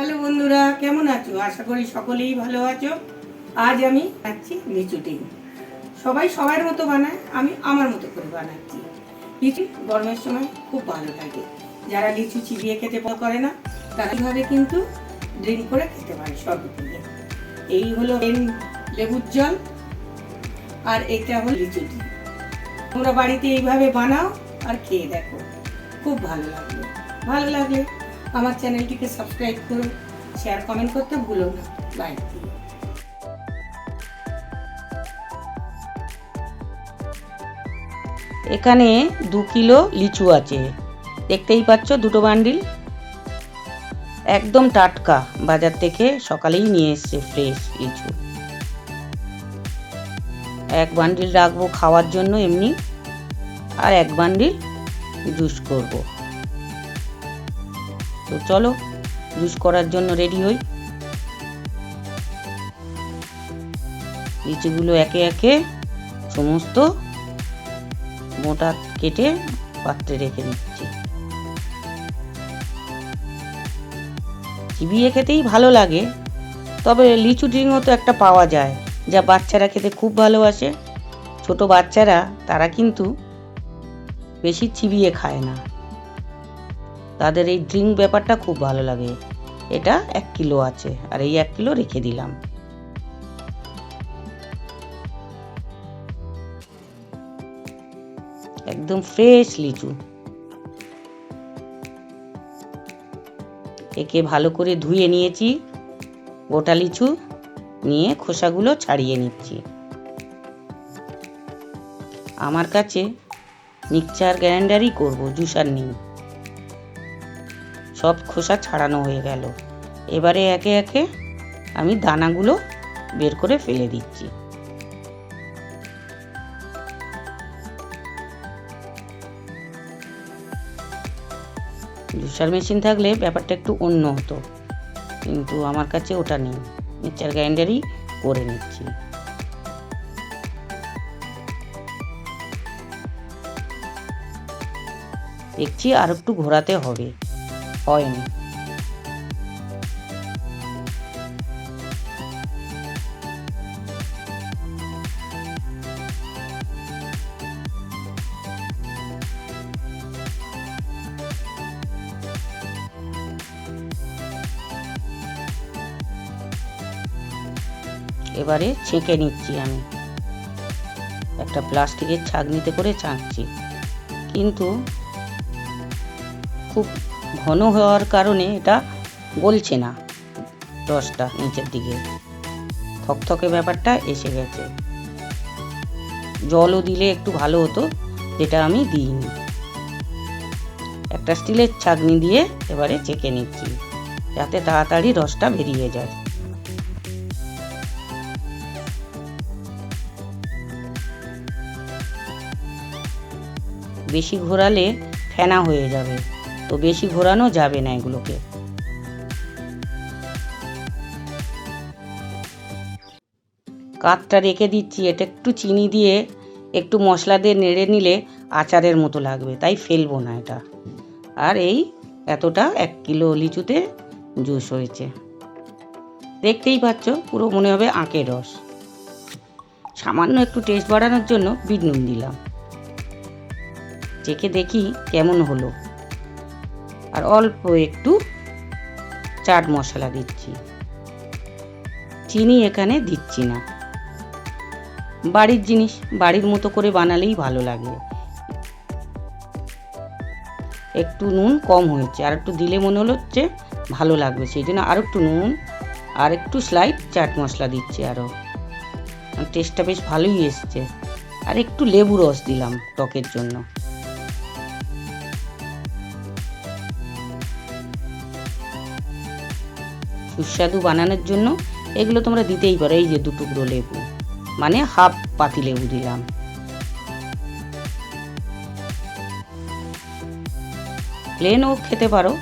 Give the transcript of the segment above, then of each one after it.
Hello বন্ধুরা, কেমন আছো? আশা করি সকলেই ভালো আছো। আজ আমি খাচ্ছি লিচু ডিম। সবাই সবার মতো বানায়, আমি আমার মতো করে বানাচ্ছি। লিচু গরমের সময় খুব ভালো লাগে যারা লিচু চিবিয়ে খেতে করে না, তারা এইভাবে কিন্তু ড্রিঙ্ক করে খেতে পারে শরবত এই হলো লেবুর জল, আর এটা হলো লিচু ডিম। তোমরা বাড়িতে এইভাবে বানাও আর খেয়ে দেখো। খুব ভালো লাগবে ভালো লাগলে আমার চ্যানেলটিকে সাবস্ক্রাইব করুন শেয়ার কমেন্ট করতে ভুলো না। দিও এখানে দু কিলো লিচু আছে। দেখতেই পাচ্ছ দুটো বান্ডিল। একদম টাটকা, বাজার থেকে সকালেই নিয়ে এসছে ফ্রেশ লিচু। এক বান্ডিল রাখব খাওয়ার জন্য এমনি, আর এক বান্ডিল জুস করব। তো চলো জুস করার জন্য রেডি হই। লিচুগুলো একে একে সমস্ত মোটা কেটে পাত্রে রেখে দিচ্ছি। চিবিয়ে খেতেই ভালো লাগে, তবে লিচু ড্রিঙ্কও তো একটা পাওয়া যায়, যা বাচ্চারা খেতে খুব ভালোবাসে। ছোট বাচ্চারা, তারা কিন্তু বেশি চিবিয়ে খায় না। তাদের এই ড্রিঙ্ক ব্যাপারটা খুব ভালো লাগে। এটা এক কিলো আছে, আর এই এক কিলো রেখে দিলাম। একদম ফ্রেশ লিচু। একে ভালো করে ধুয়ে নিয়েছি। গোটা লিচু নিয়ে খোসাগুলো ছাড়িয়ে নিচ্ছি। আমার কাছে মিক্সচার গ্রাইন্ডারই করব, জুসার নেই। সব খোসা ছাড়ানো হয়ে গেল। এবারে একে একে আমি দানাগুলো বের করে ফেলে দিচ্ছি। জুসার মেশিন থাকলে ব্যাপারটা একটু অন্য হতো, কিন্তু আমার কাছে ওটা নেই। মিক্সার গ্রাইন্ডারই করে নিচ্ছি। দেখছি আর একটু ঘোরাতে হবে। হয়নি। এবারে ছেঁকে নিচ্ছি আমি। একটা প্লাস্টিকের ছাঁকনিতে করে ছাঁকছি। কিন্তু খুব ঘন হওয়ার কারণে এটা গলছে না। রসটা নিচের দিকে। থকথকে ব্যাপারটা এসে গেছে। জলও দিলে একটু ভালো হতো, যেটা আমি দিইনি। একটা স্টিলের ছাঁকনি দিয়ে এবারে চেকে নিচ্ছি, যাতে তাড়াতাড়ি রসটা বেরিয়ে যায়। বেশি ঘোরালে ফেনা হয়ে যাবে। তো বেশি ঘোরানো যাবে না এগুলোকে। কাতটা রেখে দিচ্ছি, এটা একটু চিনি দিয়ে একটু মশলা দিয়ে নেড়ে নিলে আচারের মতো লাগবে, তাই ফেলব না এটা। আর এই এতটা এক কিলো লিচুতে জুস হয়েছে। দেখতেই পাচ্ছ, পুরো মনে হবে আঁকের রস। সামান্য একটু টেস্ট বাড়ানোর জন্য বিট নুন দিলাম। চেখে দেখি কেমন হলো। আর অল্প একটু চাট মশলা দিচ্ছি। চিনি এখানে দিচ্ছি না। বাড়ির জিনিস, বাড়ির মতো করে বানালেই ভালো লাগে। একটু নুন কম হয়েছে, আর একটু দিলে মনে হলো হচ্ছে ভালো লাগবে, সেই জন্য আর একটু নুন, আর একটু স্লাইড চাট মশলা দিচ্ছি আরও। টেস্টটা বেশ ভালোই এসছে। আর একটু লেবু রস দিলাম টকের জন্য। সুস্বাদু বানানোর জন্য এগুলো তোমরা দিতেই পারো, এই যে দু টুকরো লেবু। মানে হাফ পাতি লেবু দিলাম। প্লেনও খেতে পারো,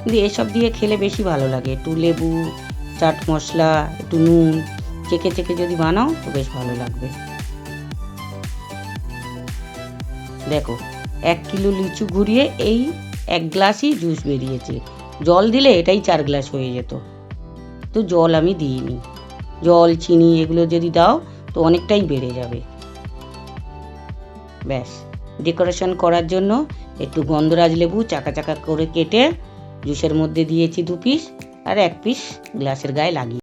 কিন্তু এসব দিয়ে খেলে বেশি ভালো লাগে। একটু লেবু, চাট মশলা, একটু নুন, চেকে চেকে যদি বানাও তো বেশ ভালো লাগবে। দেখো, এক কিলো লিচু ঘুরিয়ে এই এক গ্লাসই জুস বেরিয়েছে। জল দিলে এটাই চার গ্লাস হয়ে যেত। তো জল আমি দিইনি। জল, চিনি এগুলো যদি দাও তো অনেকটাই বেড়ে যাবে। ব্যাস, ডেকোরেশন করার জন্য একটু গন্ধরাজ লেবু চাকা চাকা করে কেটে জুসের মধ্যে দিয়েছি দু পিস আর এক পিস গ্লাসের গায়ে লাগিয়ে